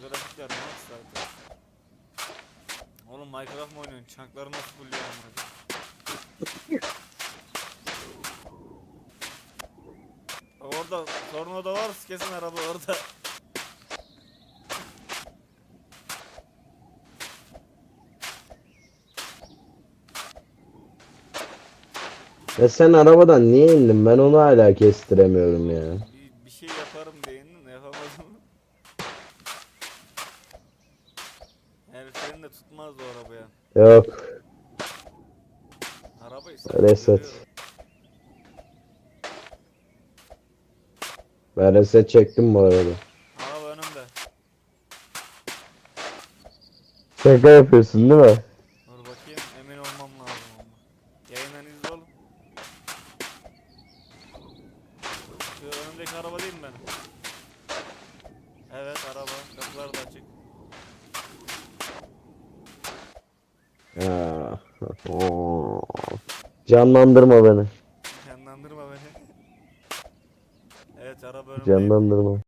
grafikler max zaten. Oğlum Minecraft mı oynuyorsun? Çankları nasıl buluyor amına? Orada tornado var kesin araba orada. Ya sen arabadan niye indin? Ben onu hala kestiremiyorum ya. Bir, bir şey yaparım değindin de yapamadım. Yani senin de tutmaz o arabaya. Yok. Arabayı sen Reset. görüyorum. Ben reset çektim bu arada. Araba önümde. Şaka yapıyorsun değil mi? Dur bakayım emin olmam lazım ama. Yayından izle oğlum. Şu önümdeki araba değil mi benim? Evet araba. Kapılar da açık. Ya. Oo. Canlandırma beni. Canlandırma beni. evet araba önümde. Canlandırma.